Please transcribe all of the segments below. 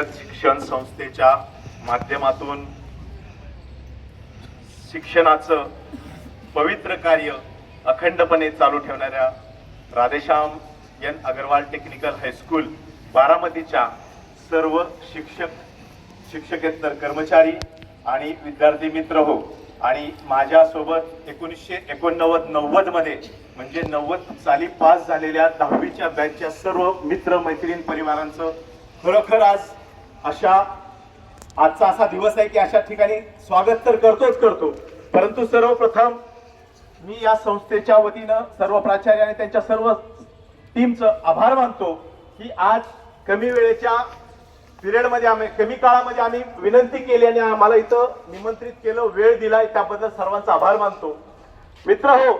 रयत शिक्षण संस्थेच्या माध्यमातून शिक्षणाचं पवित्र कार्य अखंडपणे चालू ठेवणाऱ्या Radheshyam N Agarwal technical high school बारामतीच्या सर्व शिक्षक शिक्षकेतर कर्मचारी आणि विद्यार्थी मित्र हो. आणि माझ्यासोबत एकोणीसशे एकोणनव्वद नव्वदमध्ये म्हणजे नव्वद साली पास झालेल्या दहावीच्या बॅचच्या सर्व मित्र मैत्रीण परिवारांचं खरोखर आज अशा आजचा असा दिवस आहे की अशा ठिकाणी स्वागत तर करतोच करतो. परंतु सर्वप्रथम मी या संस्थेच्या वतीनं सर्व प्राचार्य आणि त्यांच्या सर्व टीमचं आभार मानतो की आज कमी वेळेच्या पिरियडमध्ये आम्ही कमी काळामध्ये आम्ही विनंती केली आणि आम्हाला इथं निमंत्रित केलं वेळ दिलाय त्याबद्दल सर्वांचा आभार मानतो. मित्र हो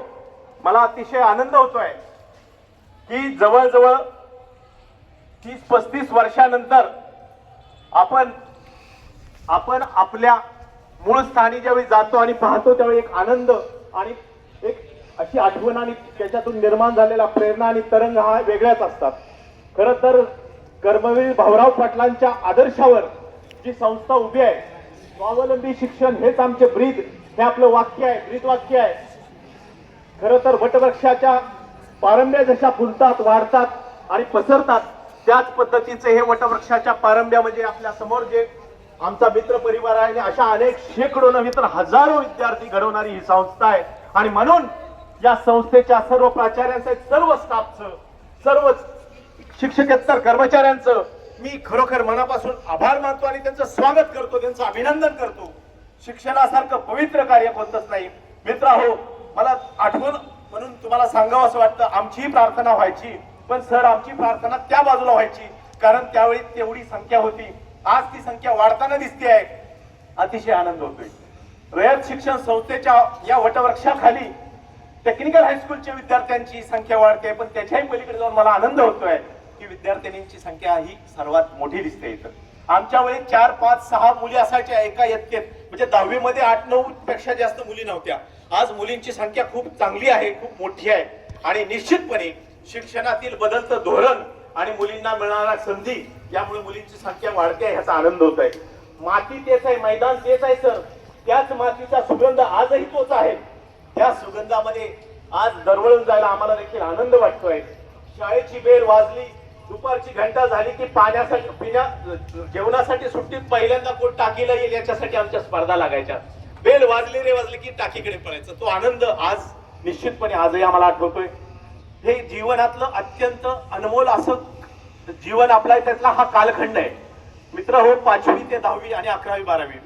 मला अतिशय आनंद होतोय की जवळजवळ तीस पस्तीस वर्षानंतर आपण आपण आपल्या मूळ स्थानी ज्यावेळी जातो आणि पाहतो त्यावेळी एक आनंद आणि एक अशी आठवण आणि त्याच्यातून निर्माण झालेला प्रेरणा आणि तरंग हा वेगळ्याच असतात. खर तर कर्मवीर भाऊराव पाटलांच्या आदर्शावर जी संस्था उभी आहे स्वावलंबी शिक्षण हेच आमचे ब्रीद हे आपलं वाक्य आहे ब्रीद वाक्य आहे. खर तर वटवृक्षाच्या पारंब्या जशा फुलतात वाढतात आणि पसरतात त्याच पद्धतीचे हे वटवृक्षाच्या पारंब्या म्हणजे आपल्यासमोर जे आमचा मित्र परिवार आहे आणि अशा अनेक शेकडो नव्हे तर हजारो विद्यार्थी घडवणारी ही संस्था आहे. आणि म्हणून या संस्थेच्या सर्व प्राचार्यांचं सर्व स्टाफचं सर्व शिक्षकेतर कर्मचाऱ्यांचं मी खरोखर मनापासून आभार मानतो आणि त्यांचं स्वागत करतो त्यांचं अभिनंदन करतो. शिक्षणासारखं पवित्र कार्य कोणतंच नाही. मित्र हो मला आठवण म्हणून तुम्हाला सांगावं असं वाटतं आमचीही प्रार्थना व्हायची. पण सर आमची प्रार्थना त्या बाजूला व्हायची. कारण त्यावेळी तेवढी संख्या होती. आज ती संख्या वाढताना दिसते आहे. अतिशय आनंद होतोय. रयत शिक्षण संस्थेच्या या वटवृक्षाखाली टेक्निकल हायस्कूलच्या विद्यार्थ्यांची संख्या वाढते पण त्याच्याही पलीकडे जाऊन मला आनंद होतोय की विद्यार्थिनींची संख्या ही सर्वात मोठी दिसते इथं. आमच्या वेळी चार पाच सहा मुली असायच्या एका इयत्तेत म्हणजे दहावी मध्ये आठ नऊ पेक्षा जास्त मुली नव्हत्या. आज मुलींची संख्या खूप चांगली आहे खूप मोठी आहे. आणि निश्चितपणे शिक्षणातील बदलतं धोरण आणि मुलींना मिळणारा संधी यामुळे मुलींची संख्या वाढते आहे ह्याचा आनंद होत आहे. माती तेच आहे मैदान तेच आहे सर. त्याच मातीचा सुगंध आजही तोच आहे. त्या सुगंधामध्ये आज दरवळून जायला आम्हाला देखील आनंद वाटतोय. शाळेची बेल वाजली दुपारची घंटा झाली की पाण्यासाठी पिण्या जेवणासाठी सुट्टीत पहिल्यांदा कोण टाकीला येईल याच्यासाठी आमच्या स्पर्धा लागायच्या. बेल वाजली रे वाजली की टाकीकडे पळायचं. तो आनंद आज निश्चितपणे आजही आम्हाला आठवतोय. हे जीवनातलं अत्यंत अनमोल असं जीवन आपला आहे, त्यातला हा कालखंड आहे. मित्र हो पाचवी ते दहावी आणि अकरावी बारावी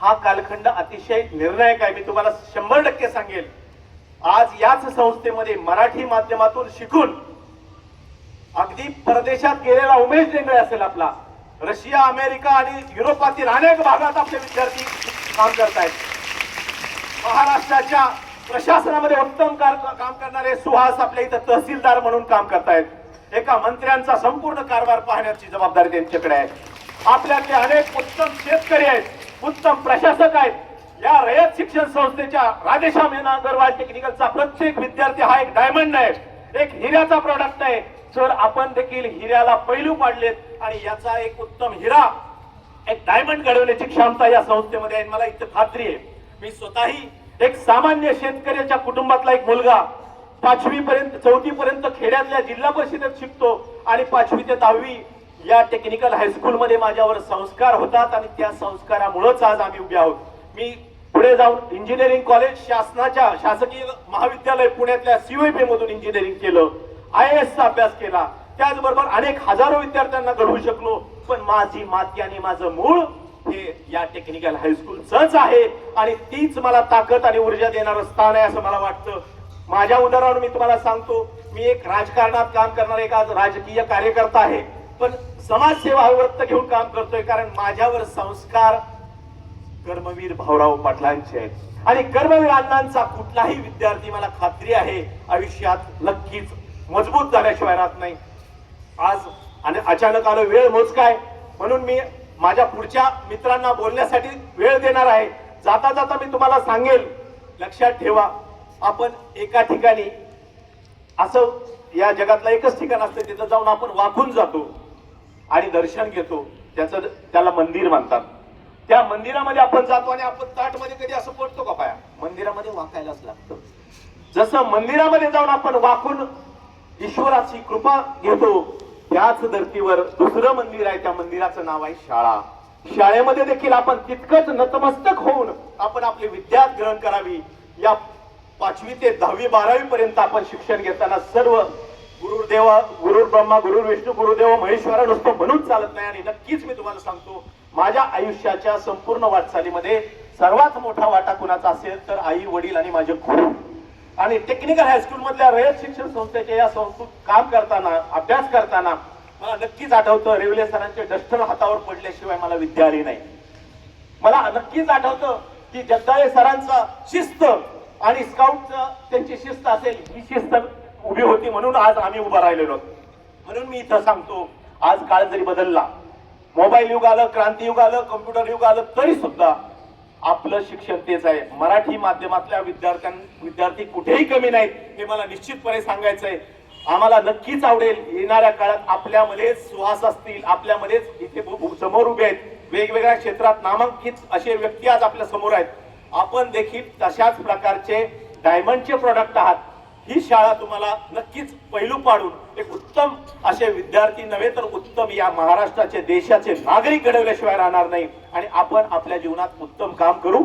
हा कालखंड अतिशय निर्णायक आहे. मी तुम्हाला शंभर टक्के सांगेल आज याच संस्थेमध्ये मराठी माध्यमातून शिकून अगदी परदेशात गेलेला उमेश डेंगळे असेल आपला. रशिया अमेरिका आणि युरोपातील अनेक भागात आपले विद्यार्थी काम करतायत. महाराष्ट्राच्या प्रशासनामध्ये उत्तम काम करणारे सुहास आपल्या इथं तहसीलदार म्हणून काम करतायत. एका मंत्र्यांचा संपूर्ण कारभार पाहण्याची जबाबदारी त्यांच्याकडे आहे. आपल्यातले अनेक उत्तम शेतकरी आहेत उत्तम प्रशासक आहेत. या रयत शिक्षण संस्थेच्या राधेश्याम यांना अगरवाल टेक्निकलचा प्रत्येक विद्यार्थी हा एक डायमंड आहे. एक हिऱ्याचा प्रॉडक्ट आहे. सर आपण देखील हिऱ्याला पैलू पाडलेत आणि याचा एक उत्तम हिरा एक डायमंड घडवण्याची क्षमता या संस्थेमध्ये आहे. मला इथं खात्री आहे. मी स्वतःही एक सामान्य शेतकऱ्याच्या कुटुंबातला एक मुलगा पाचवी पर्यंत चौथी पर्यंत खेड्यातल्या जिल्हा परिषदेत शिकतो आणि पाचवी ते दहावी या टेक्निकल हायस्कूलमध्ये माझ्यावर संस्कार होतात आणि त्या संस्कारामुळेच आज आम्ही उभे आहोत. मी पुढे जाऊन इंजिनिअरिंग कॉलेज शासनाच्या शासकीय महाविद्यालय पुण्यातल्या सीओपी मधून इंजिनिअरिंग केलं. आय एस चा अभ्यास केला. त्याचबरोबर अनेक हजारो विद्यार्थ्यांना घडवू शकलो. पण माझी माती आणि माझं मूळ हे या टेक्निकल हायस्कूलचंच आहे आणि तीच मला ताकद आणि ऊर्जा देणारं स्थान आहे असं मला वाटतं. माझ्या उदाहरणावर मी तुम्हाला सांगतो मी एक राजकारणात काम करणार एक आज राजकीय कार्यकर्ता आहे. पण समाजसेवा वृत्त व्रत घेऊन काम करतोय कारण माझ्यावर संस्कार कर्मवीर भाऊराव पाटलांचे आहेत. आणि कर्मवीर अण्णांचा कुठलाही विद्यार्थी मला खात्री आहे आयुष्यात नक्कीच मजबूत झाल्याशिवाय राहत नाही. आज आणि अचानक आलं वेळ मोजकाय. म्हणून मी माझ्या पुढच्या मित्रांना बोलण्यासाठी वेळ देणार आहे. जाता जाता मी तुम्हाला सांगेल. लक्षात ठेवा आपण एका ठिकाणी असं या जगातलं एकच ठिकाण असतं तिथं जाऊन आपण वाकून जातो आणि दर्शन घेतो. त्याचं त्याला मंदिर म्हणतात. त्या मंदिरामध्ये आपण जातो आणि आपण ताटमध्ये कधी असं पडतो का पाया? मंदिरामध्ये वाकायलाच लागतं. जसं मंदिरामध्ये जाऊन आपण वाकून ईश्वराची कृपा घेतो त्याच धर्तीवर दुसरं मंदिर आहे त्या मंदिराचं नाव आहे शाळा. शाळेमध्ये देखील आपण तितकंच नतमस्तक होऊन आपण आपली विद्या ग्रहण करावी. या पाचवी ते दहावी बारावी पर्यंत आपण शिक्षण घेताना सर्व गुरुदेव गुरु ब्रह्मा गुरु विष्णू गुरुदेव महेश्वरा नुसतं म्हणून चालत नाही. आणि नक्कीच मी तुम्हाला सांगतो माझ्या आयुष्याच्या संपूर्ण वाटचालीमध्ये सर्वात मोठा वाटा कुणाचा असेल तर आई वडील आणि माझे गुरु. आणि टेक्निकल हायस्कूल मधल्या रयत शिक्षण संस्थेच्या या संस्थेत काम करताना अभ्यास करताना मला नक्कीच आठवतं रेवले सरांचे डस्टर हातावर पडल्याशिवाय मला विद्या आली नाही मला नक्कीच आठवतं की जगदाळे सरांचा शिस्त आणि स्काउटचं त्यांची शिस्त असेल ही शिस्त उभी होती म्हणून आज आम्ही उभा राहिलेलो आहोत. म्हणून मी इथं सांगतो आज काळ जरी बदलला मोबाईल युग आलं क्रांती युग आलं कम्प्युटर युग आलं तरी सुद्धा आपलं शिक्षण तेच आहे. मराठी माध्यमातल्या विद्यार्थ्यां विद्यार्थी कुठेही कमी नाहीत हे मला निश्चितपणे सांगायचं आहे आम्हाला नक्कीच आवडेल येणाऱ्या काळात आपल्यामध्येच सुहास असतील आपल्यामध्येच इथे समोर उभे आहेत. वेगवेगळ्या क्षेत्रात नामांकित असे व्यक्ती आज आपल्यासमोर आहेत. आपण देखील तशाच प्रकारचे डायमंडचे प्रॉडक्ट आहात. ही शाळा तुम्हाला नक्कीच पैलू पाडून एक उत्तम असे विद्यार्थी नव्हे तर उत्तम या महाराष्ट्राचे देशाचे नागरिक घडवल्याशिवाय राहणार नाही. आणि आपण आपल्या जीवनात उत्तम काम करू.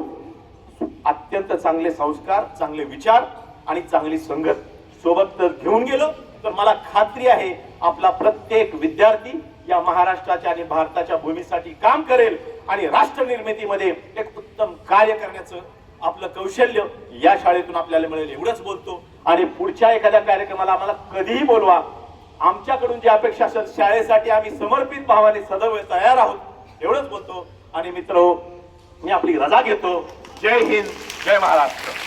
अत्यंत चांगले संस्कार चांगले विचार आणि चांगली संगत सोबत जर घेऊन गेलो. तर मला खात्री आहे आपला प्रत्येक विद्यार्थी या महाराष्ट्राच्या आणि भारताच्या भूमीसाठी काम करेल आणि राष्ट्र निर्मितीमध्ये एक उत्तम कार्य करण्याचं आपलं कौशल्य या शाळेतून आपल्याला मिळेल. एवढंच बोलतो. आणि पुढच्या एखाद्या कार्यक्रमाला आम्हाला कधीही बोलवा. आमच्याकडून जी अपेक्षा असेल शाळेसाठी आम्ही समर्पित भावाने सदैव तयार आहोत एवढंच बोलतो. आणि मित्र हो, मी आपली रजा घेतो. जय हिंद जय महाराष्ट्र.